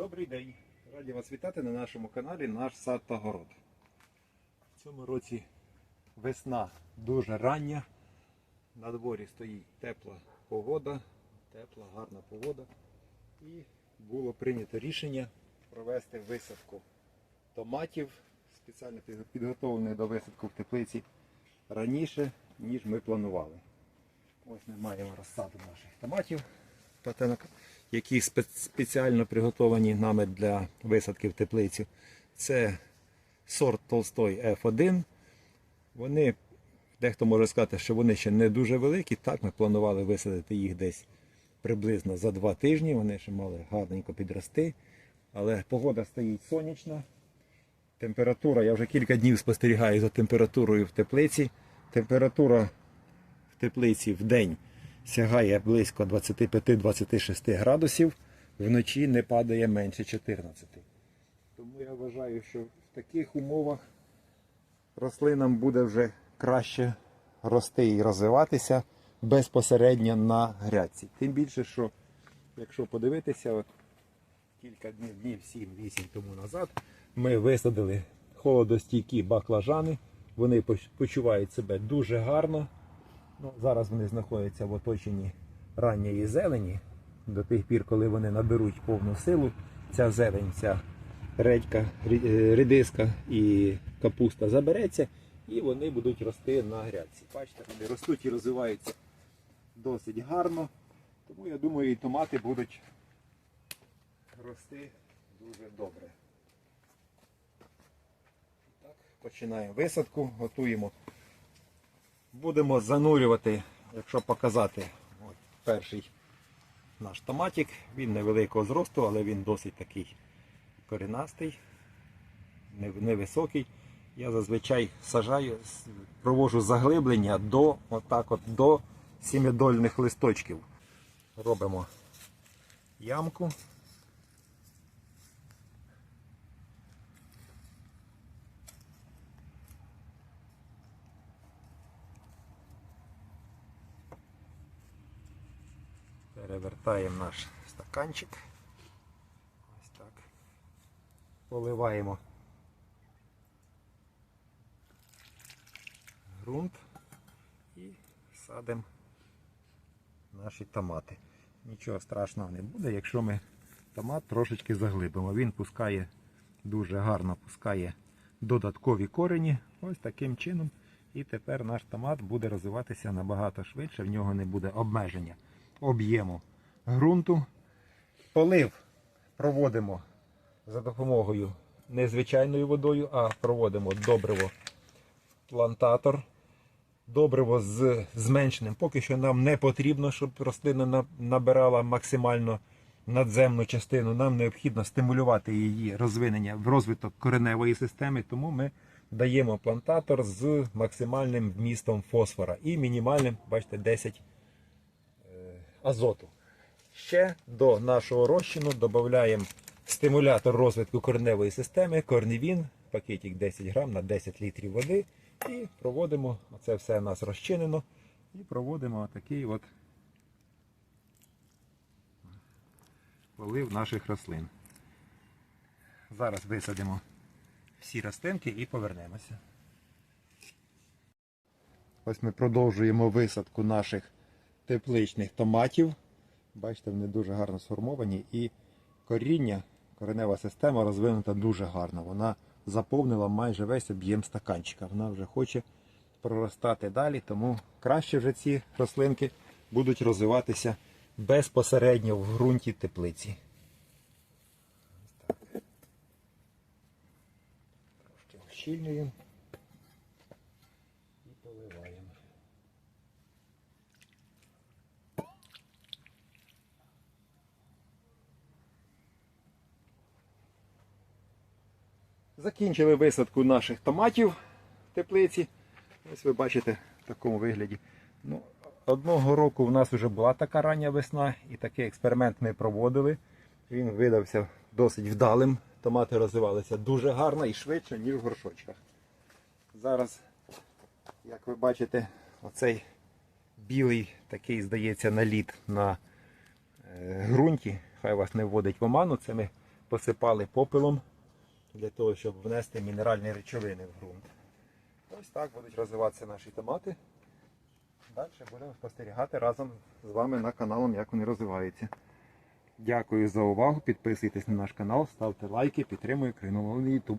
Добрий день! Раді вас вітати на нашому каналі Наш сад та город. В цьому році весна дуже рання. На дворі стоїть тепла погода, тепла, гарна погода. І було прийнято рішення провести висадку томатів, спеціально підго- підготовлених до висадку в теплиці раніше, ніж ми планували. Ось ми маємо розсаду наших томатів, які спеціально приготовані нами для висадки в теплицю. Це сорт Толстой F1. Вони, дехто може сказати, що вони ще не дуже великі. Так, ми планували висадити їх десь приблизно за два тижні. Вони ще мали гарненько підрости. Але погода стоїть сонячна. Температура, я вже кілька днів спостерігаю за температурою в теплиці. Температура в теплиці в день сягає близько 25-26 градусів, вночі не падає менше 14. Тому я вважаю, що в таких умовах рослинам буде вже краще рости і розвиватися безпосередньо на грядці. Тим більше, що якщо подивитися, от кілька днів, днів 7-8 тому назад ми висадили холодостійкі баклажани. Вони почувають себе дуже гарно. Ну, зараз вони знаходяться в оточенні ранньої зелені. До тих пір, коли вони наберуть повну силу, ця зелень, ця редька, е, редиска і капуста забереться, і вони будуть рости на грядці. Бачите, вони ростуть і розвиваються досить гарно. Тому я думаю, і томати будуть рости дуже добре. Так, починаємо висадку, готуємо Будемо занурювати, якщо показати от, перший наш томатик. Він невеликого зросту, але він досить такий коренастий, невисокий. Я зазвичай сажаю, провожу заглиблення до, отак от, до сімидольних листочків. Робимо ямку. Перевертаємо наш стаканчик. Ось так. Поливаємо ґрунт і садимо наші томати. Нічого страшного не буде, якщо ми томат трошечки заглибимо. Він пускає дуже гарно пускає додаткові корені. Ось таким чином. І тепер наш томат буде розвиватися набагато швидше, в нього не буде обмеження об'єму ґрунту. Полив проводимо за допомогою не звичайною водою, а проводимо добриво плантатор. Добриво з зменшеним. Поки що нам не потрібно, щоб рослина набирала максимально надземну частину. Нам необхідно стимулювати її розвинення в розвиток кореневої системи, тому ми даємо плантатор з максимальним вмістом фосфора і мінімальним, бачите, 10 азоту. Ще до нашого розчину додаємо стимулятор розвитку кореневої системи, корневін, пакетик 10 грам на 10 літрів води. І проводимо, це все у нас розчинено. І проводимо такий от полив наших рослин. Зараз висадимо всі рослинки і повернемося. Ось ми продовжуємо висадку наших тепличних томатів. Бачите, вони дуже гарно сформовані і коріння, коренева система розвинута дуже гарно. Вона заповнила майже весь об'єм стаканчика. Вона вже хоче проростати далі, тому краще вже ці рослинки будуть розвиватися безпосередньо в ґрунті теплиці. Трошки ущільнюємо і поливаємо. Закінчили висадку наших томатів в теплиці. Ось ви бачите в такому вигляді. Ну, одного року в нас вже була така рання весна, і такий експеримент ми проводили. Він видався досить вдалим. Томати розвивалися дуже гарно і швидше, ніж в горшочках. Зараз, як ви бачите, оцей білий такий, здається, наліт на е, ґрунті. Хай вас не вводить в оману. Це ми посипали попелом для того, щоб внести мінеральні речовини в ґрунт. Ось так будуть розвиватися наші томати. Далі будемо спостерігати разом з вами на каналом, як вони розвиваються. Дякую за увагу. Підписуйтесь на наш канал, ставте лайки, підтримуйте Україномовний YouTube.